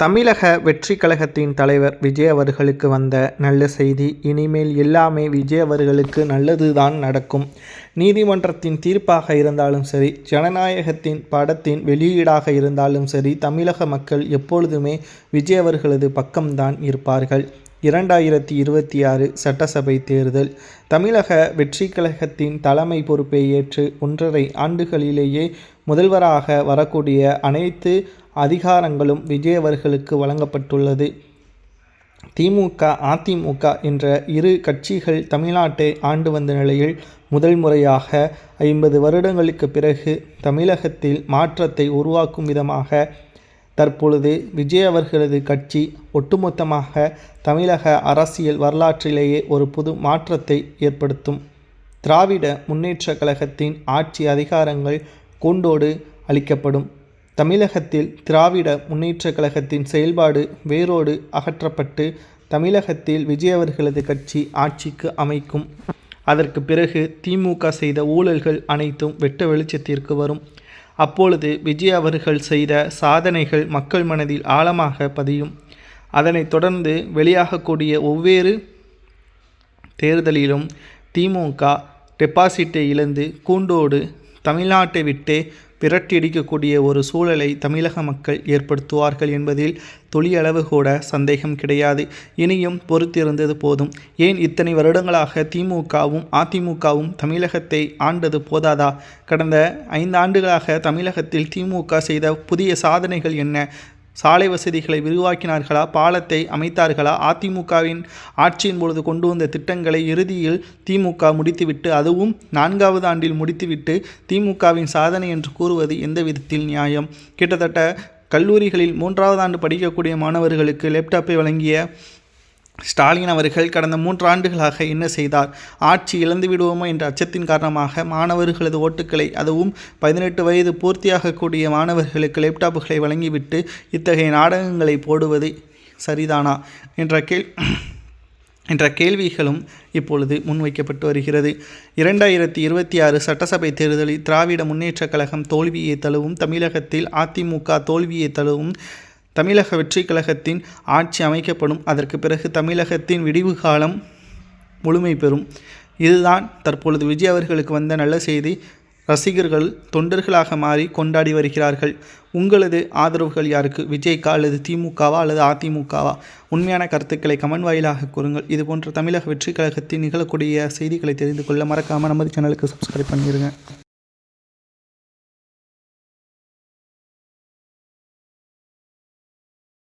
தமிழக வெற்றி கழகத்தின் தலைவர் விஜய் அவர்களுக்கு வந்த நல்ல செய்தி இனிமேல் எல்லாமே விஜய் அவர்களுக்கு நல்லது தான் நடக்கும். நீதிமன்றத்தின் தீர்ப்பாக இருந்தாலும் சரி ஜனநாயகத்தின் படத்தின் வெளியீடாக இருந்தாலும் சரி தமிழக மக்கள் எப்பொழுதுமே விஜய் அவர்களது பக்கம்தான் இருப்பார்கள். இரண்டாயிரத்தி இருபத்தி ஆறு சட்டசபை தேர்தல். தமிழக வெற்றி கழகத்தின் தலைமை பொறுப்பை ஏற்று ஒன்றரை ஆண்டுகளிலேயே முதல்வராக வரக்கூடிய அனைத்து அதிகாரங்களும் விஜய் அவர்களுக்கு வழங்கப்பட்டுள்ளது. திமுக அதிமுக என்ற இரு கட்சிகள் தமிழ்நாட்டை ஆண்டு வந்த நிலையில் முதல் முறையாக ஐம்பது வருடங்களுக்கு பிறகு தமிழகத்தில் மாற்றத்தை உருவாக்கும் விதமாக தற்பொழுது விஜய் அவர்களது கட்சி ஒட்டுமொத்தமாக தமிழக அரசியல் வரலாற்றிலேயே ஒரு புது மாற்றத்தை ஏற்படுத்தும். திராவிட முன்னேற்ற கழகத்தின் ஆட்சி அதிகாரங்கள் கூண்டோடு அளிக்கப்படும். தமிழகத்தில் திராவிட முன்னேற்ற கழகத்தின் செயல்பாடு வேரோடு அகற்றப்பட்டு தமிழகத்தில் விஜய் அவர்களது கட்சி ஆட்சிக்கு அமைக்கும். அதற்கு பிறகு திமுக செய்த ஊழல்கள் அனைத்தும் வெட்ட வெளிச்சத்திற்கு வரும். அப்பொழுது விஜய் அவர்கள் செய்த சாதனைகள் மக்கள் மனதில் ஆழமாக பதியும். அதனைத் தொடர்ந்து வெளியாகக்கூடிய ஒவ்வொரு தேர்தலிலும் திமுக டெபாசிட்டை இழந்து கூண்டோடு தமிழ்நாட்டை விட்டே விரட்டியடிக்கக்கூடிய ஒரு சூழலை தமிழக மக்கள் ஏற்படுத்துவார்கள் என்பதில் துளியளவு கூட சந்தேகம் கிடையாது. இனியும் பொறுத்திருந்தது போதும். ஏன் இத்தனை வருடங்களாக திமுகவும் அதிமுகவும் தமிழகத்தை ஆண்டது போதாதா? கடந்த ஐந்து ஆண்டுகளாக தமிழகத்தில் திமுக செய்த புதிய சாதனைகள் என்ன? சாலை வசதிகளை விரிவாக்கினார்களா? பாலத்தை அமைத்தார்களா? அதிமுகவின் ஆட்சியின் பொழுது கொண்டு வந்த திட்டங்களை இறுதியில் திமுக முடித்துவிட்டு அதுவும் நான்காவது ஆண்டில் முடித்துவிட்டு திமுகவின் சாதனை என்று கூறுவது எந்த விதத்தில் நியாயம்? கிட்டத்தட்ட கல்லூரிகளில் மூன்றாவது ஆண்டு படிக்கக்கூடிய மாணவர்களுக்கு லேப்டாப்பை வழங்கிய ஸ்டாலின் அவர்கள் கடந்த மூன்று ஆண்டுகளாக என்ன செய்தார்? ஆட்சி இழந்து விடுவோமோ என்ற அச்சத்தின் காரணமாக மாணவர்களது ஓட்டுக்களை அதுவும் பதினெட்டு வயது பூர்த்தியாகக்கூடிய மாணவர்களுக்கு லேப்டாப்புகளை வழங்கிவிட்டு இத்தகைய நாடகங்களை போடுவது சரிதானா? என்ற கேள் என்ற கேள்விகளும் இப்பொழுது முன்வைக்கப்பட்டு வருகிறது. இரண்டாயிரத்தி இருபத்தி ஆறு சட்டசபை தேர்தலில் திராவிட முன்னேற்றக் கழகம் தோல்வியை தழுவும் தமிழகத்தில் அதிமுக தோல்வியை தழுவும் தமிழக வெற்றி கழகத்தின் ஆட்சி அமைக்கப்படும். அதற்கு பிறகு தமிழகத்தின் விடிவு காலம் முழுமை பெறும். இதுதான் தற்பொழுது விஜய் அவர்களுக்கு வந்த நல்ல செய்தி. ரசிகர்கள் தொண்டர்களாக மாறி கொண்டாடி வருகிறார்கள். உங்களது ஆதரவுகள் யாருக்கு? விஜய்க்கா அல்லது திமுகவா அல்லது அதிமுகவா? உண்மையான கருத்துக்களை கமெண்ட் வாயிலாக கூறுங்கள். இதுபோன்ற தமிழக வெற்றி கழகத்தில் நிகழக்கூடிய செய்திகளை தெரிந்து கொள்ள மறக்காமல் நமது சேனலுக்கு சப்ஸ்கிரைப் பண்ணிடுங்க